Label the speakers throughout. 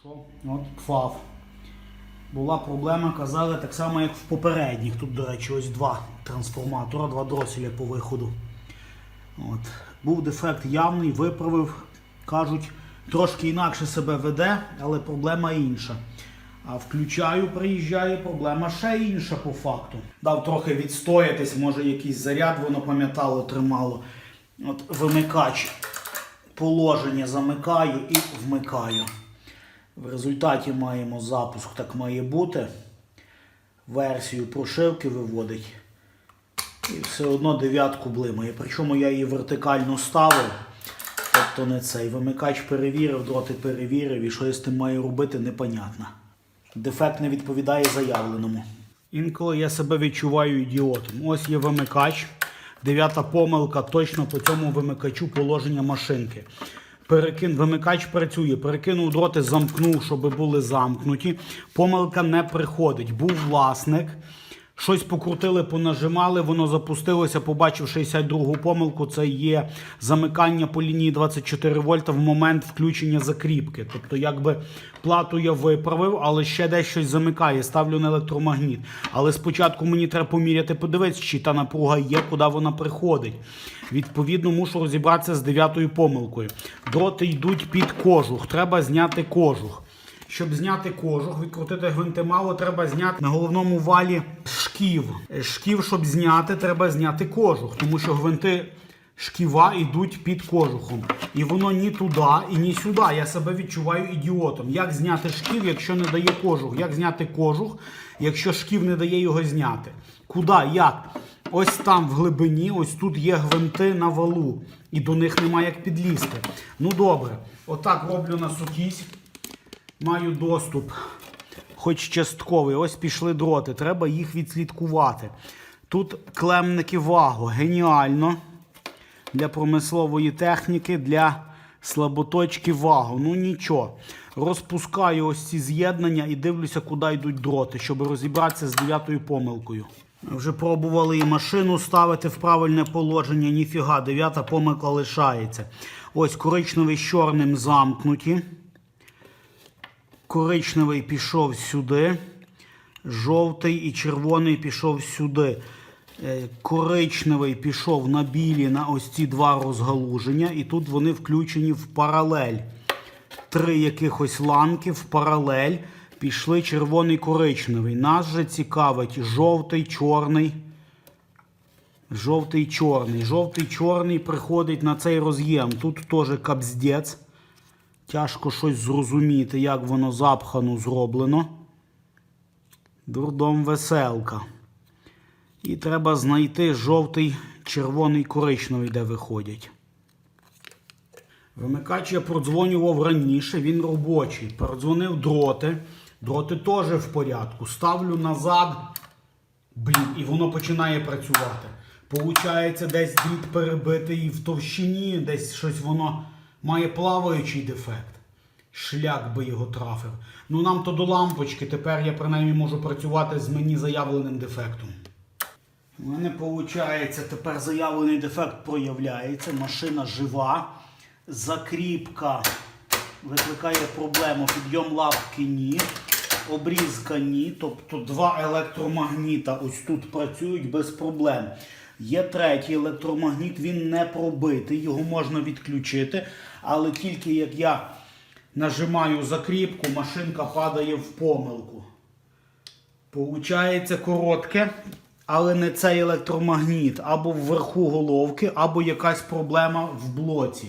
Speaker 1: Що? От пфав. Була проблема, казали, так само, як в попередніх. Тут, до речі, ось два трансформатора, два дроселя по виходу. От. Був дефект явний, виправив. Кажуть, трошки інакше себе веде, але проблема інша. А включаю, приїжджає, проблема ще інша по факту. Дав трохи відстоятись, може якийсь заряд воно пам'ятало, тримало. От вимикач положення замикаю і вмикаю. В результаті маємо запуск, так має бути. Версію прошивки виводить. І все одно дев'ятку блимає. Причому я її вертикально ставив. Тобто не цей. Вимикач перевірив, дроти перевірив, і що я з тим маю робити, непонятно. Дефект не відповідає заявленому. Інколи я себе відчуваю ідіотом. Ось є вимикач. Дев'ята помилка точно по цьому вимикачу положення машинки. Перекин, вимикач працює, перекинув дроти, замкнув, щоб були замкнуті. Помилка не приходить. Був власник. Щось покрутили, понажимали, воно запустилося, побачив 62-гу помилку. Це є замикання по лінії 24 вольта в момент включення закріпки. Тобто, якби плату я виправив, але ще десь щось замикає. Ставлю на електромагніт. Але спочатку мені треба поміряти, подивитися, чи та напруга є, куди вона приходить. Відповідно, мушу розібратися з дев'ятою помилкою. Дроти йдуть під кожух. Треба зняти кожух. Щоб зняти кожух, відкрутити гвинти мало, треба зняти на головному валі шків. Шків, щоб зняти, треба зняти кожух, тому що гвинти шківа йдуть під кожухом. І воно ні туди, і ні сюди. Я себе відчуваю ідіотом. Як зняти шків, якщо не дає кожух? Як зняти кожух, якщо шків не дає його зняти? Куди? Як? Ось там в глибині, ось тут є гвинти на валу, і до них немає як підлізти. Ну добре, отак роблю на сукісь. Маю доступ, хоч частковий. Ось пішли дроти. Треба їх відслідкувати. Тут клемники вагу. Геніально. Для промислової техніки, для слаботочки вагу. Ну нічого. Розпускаю ось ці з'єднання і дивлюся, куди йдуть дроти, щоб розібратися з дев'ятою помилкою. Вже пробували і машину ставити в правильне положення. Ніфіга, дев'ята помилка лишається. Ось коричневий з чорним замкнуті. Коричневий пішов сюди, жовтий і червоний пішов сюди. Е, Коричневий пішов на білі на ось ці два розгалуження, і тут вони включені в паралель. Три якихось ланки в паралель пішли червоний коричневий. Нас же цікавить жовтий, чорний. Жовтий чорний. Жовтий чорний приходить на цей роз'єм. Тут теж капздець. Тяжко щось зрозуміти, як воно запхано зроблено. Дурдом веселка. І треба знайти жовтий, червоний, коричневий, де виходять. Вимикач я продзвонював раніше, він робочий. Продзвонив дроти. Дроти теж в порядку. Ставлю назад. Блін, і воно починає працювати. Получається, десь дріт перебитий в товщині, десь щось воно має плаваючий дефект. Шлях би його трафив. Ну нам то до лампочки. Тепер я принаймні можу працювати з мені заявленим дефектом. У мене виходить, тепер заявлений дефект проявляється. Машина жива. Закріпка викликає проблему. Підйом лапки ні. Обрізка ні. Тобто два електромагніта ось тут працюють без проблем. Є третій електромагніт, він не пробитий, його можна відключити. Але тільки як я нажимаю закріпку, машинка падає в помилку. Получається коротке, але не цей електромагніт. Або вверху головки, або якась проблема в блоці.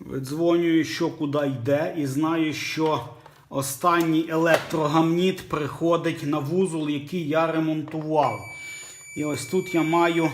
Speaker 1: Видзвонюю, що куди йде, і знаю, що останній електрогамніт приходить на вузол, який я ремонтував. І ось тут я маю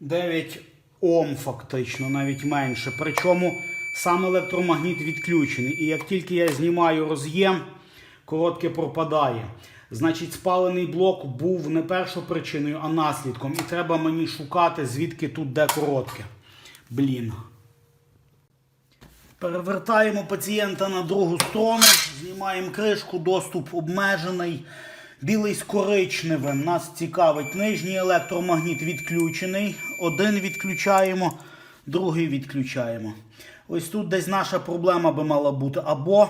Speaker 1: 9 Ом, фактично, навіть менше. Причому сам електромагніт відключений. І як тільки я знімаю роз'єм, коротке пропадає. Значить, спалений блок був не першою причиною, а наслідком. І треба мені шукати, звідки тут де коротке. Блін. Перевертаємо пацієнта на другу сторону, знімаємо кришку, доступ обмежений. Білий з коричневим. Нас цікавить нижній електромагніт відключений. Один відключаємо, другий відключаємо. Ось тут десь наша проблема би мала бути. Або,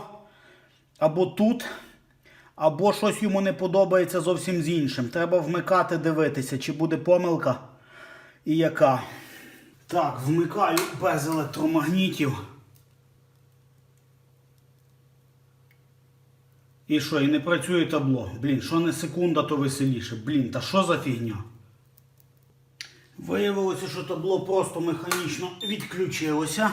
Speaker 1: або тут, або щось йому не подобається зовсім з іншим. Треба вмикати, дивитися, чи буде помилка і яка. Так, вмикаю без електромагнітів. І що, і не працює табло. Блін, що не секунда, то веселіше. Блін, та що за фігня? Виявилося, що табло просто механічно відключилося.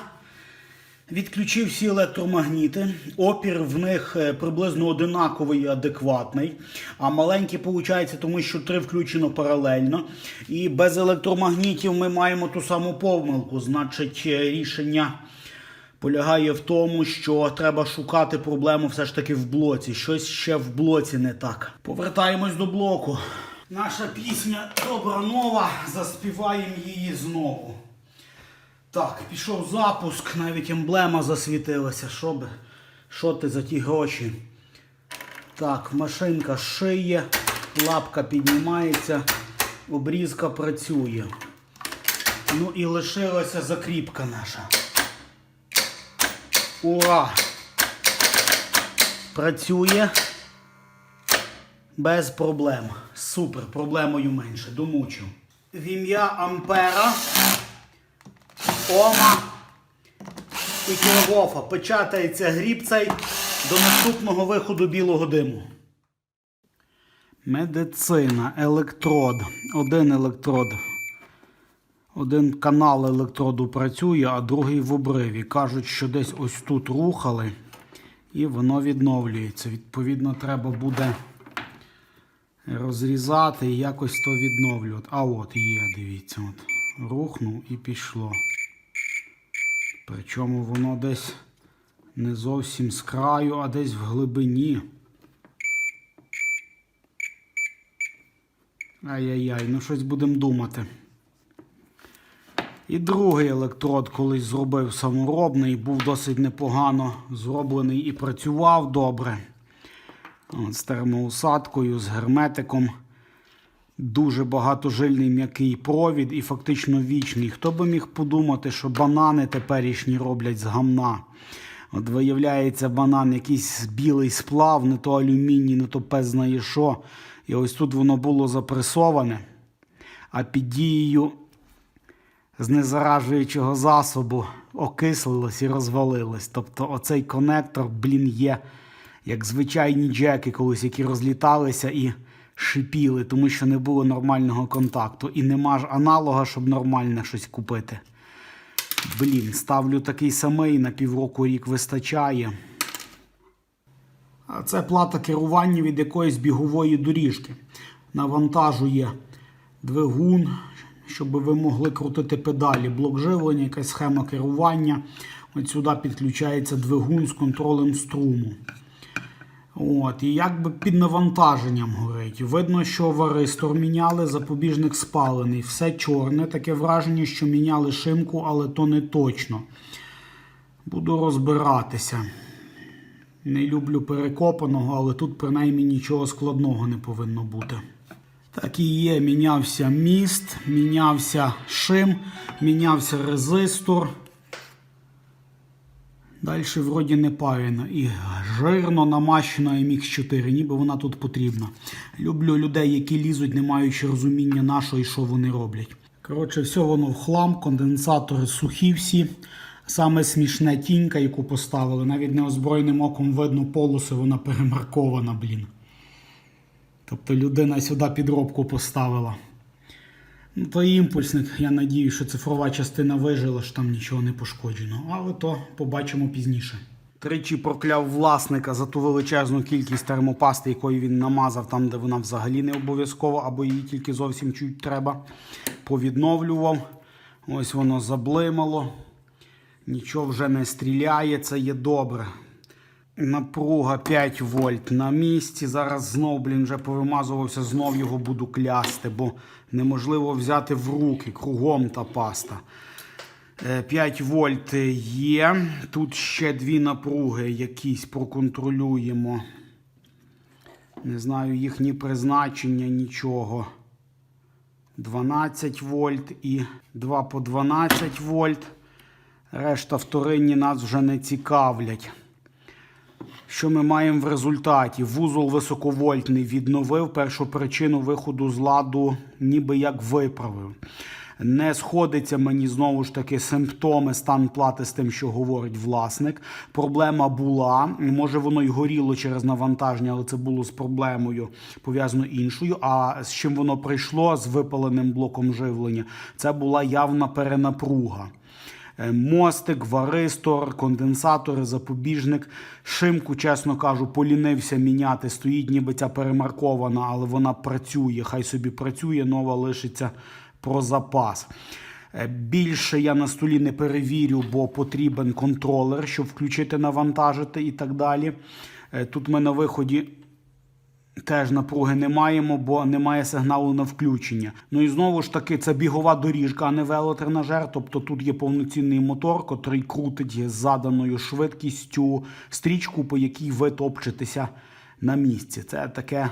Speaker 1: Відключив всі електромагніти. Опір в них е, приблизно одинаковий і адекватний. А маленький виходить, тому що три включено паралельно. І без електромагнітів ми маємо ту саму помилку. Значить, е, рішення полягає в тому, що треба шукати проблему все ж таки в блоці. Щось ще в блоці не так. Повертаємось до блоку. Наша пісня Добра нова. Заспіваємо її знову. Так, пішов запуск, навіть емблема засвітилася. Що би? Що ти за ті гроші? Так, машинка шиє, лапка піднімається, обрізка працює. Ну і лишилася закріпка наша. Ура! Працює без проблем. Супер, проблемою менше. Домучив. В ім'я Ампера. Ома і Кіловофа. Печатається гріб цей до наступного виходу білого диму. Медицина, електрод. Один електрод. Один канал електроду працює, а другий в обриві. Кажуть, що десь ось тут рухали і воно відновлюється. Відповідно, треба буде розрізати і якось то відновлювати. А от є, дивіться, от. рухнув і пішло. Причому воно десь не зовсім з краю, а десь в глибині. Ай-яй-яй, ну щось будемо думати. І другий електрод колись зробив саморобний, був досить непогано зроблений і працював добре. З термоусадкою, з герметиком. Дуже багатожильний м'який провід і фактично вічний. Хто би міг подумати, що банани теперішні роблять з гамна. От виявляється, банан якийсь білий сплав, не то алюміній, не то пес знає що. І ось тут воно було запресоване, а під дією знезаражуючого засобу окислилось і розвалилось. Тобто оцей конектор, блін, є як звичайні джеки колись, які розліталися і шипіли, тому що не було нормального контакту. І нема ж аналога, щоб нормальне щось купити. Блін, ставлю такий самий, на півроку рік вистачає. Це плата керування від якоїсь бігової доріжки. Навантажує двигун, щоб ви могли крутити педалі. Блок живлення, якась схема керування. От сюди підключається двигун з контролем струму. От, І якби під навантаженням горить. Видно, що варистор міняли, запобіжник спалений. Все чорне, таке враження, що міняли шимку, але то не точно. Буду розбиратися. Не люблю перекопаного, але тут принаймні нічого складного не повинно бути. Так і є, мінявся міст, мінявся шим, мінявся резистор. Далі вроді не паяно. І жирно намащено MX4, ніби вона тут потрібна. Люблю людей, які лізуть, не маючи розуміння на що і що вони роблять. Коротше, все воно в хлам, конденсатори сухі всі. Саме смішне тінька, яку поставили. Навіть неозброєним оком видно полоси, вона перемаркована, блін. Тобто людина сюди підробку поставила. Ну, то імпульсник, я надію, що цифрова частина вижила, що там нічого не пошкоджено. Але то побачимо пізніше. Тричі прокляв власника за ту величезну кількість термопасти, якої він намазав там, де вона взагалі не обов'язково, або її тільки зовсім чуть треба. Повідновлював. Ось воно заблимало. Нічого вже не стріляє, це є добре. Напруга 5 вольт на місці. Зараз знов, блін, вже повимазувався, знов його буду клясти, бо неможливо взяти в руки кругом та паста. Е, 5 вольт є. Тут ще дві напруги якісь проконтролюємо. Не знаю їхні призначення, нічого. 12 вольт і 2 по 12 вольт. Решта вторинні нас вже не цікавлять. Що ми маємо в результаті? Вузол високовольтний відновив першу причину виходу з ладу, ніби як виправив. Не сходиться мені знову ж таки симптоми стан плати з тим, що говорить власник. Проблема була. Може, воно й горіло через навантаження, але це було з проблемою пов'язано іншою. А з чим воно прийшло з випаленим блоком живлення? Це була явна перенапруга. Е, Мостик, варистор, конденсатори, запобіжник. Шимку, чесно кажу, полінився міняти. Стоїть, ніби ця перемаркована, але вона працює. Хай собі працює, нова лишиться про запас. Е, Більше я на столі не перевірю, бо потрібен контролер, щоб включити, навантажити і так далі. Е, Тут ми на виході Теж напруги не маємо, бо немає сигналу на включення. Ну і знову ж таки, це бігова доріжка, а не велотренажер. Тобто тут є повноцінний мотор, котрий крутить з заданою швидкістю стрічку, по якій ви топчетеся на місці. Це таке,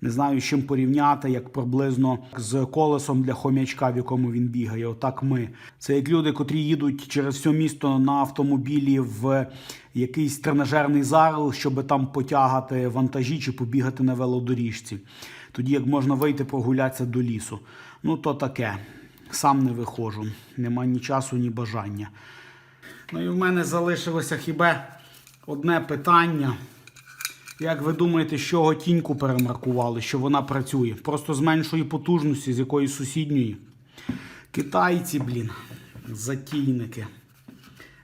Speaker 1: не знаю, з чим порівняти, як приблизно з колесом для хомячка, в якому він бігає. Отак ми. Це як люди, котрі їдуть через все місто на автомобілі в якийсь тренажерний зал, щоб там потягати вантажі чи побігати на велодоріжці. Тоді як можна вийти прогулятися до лісу. Ну, то таке. Сам не виходжу. Нема ні часу, ні бажання. Ну і в мене залишилося хіба одне питання. Як ви думаєте, з чого тіньку перемаркували, що вона працює? Просто з меншої потужності, з якоїсь сусідньої. Китайці, блін, затійники.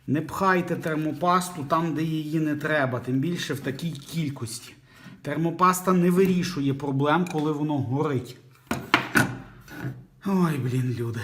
Speaker 1: Не пхайте термопасту там, де її не треба, тим більше в такій кількості. Термопаста не вирішує проблем, коли воно горить. Ой, блін, люди.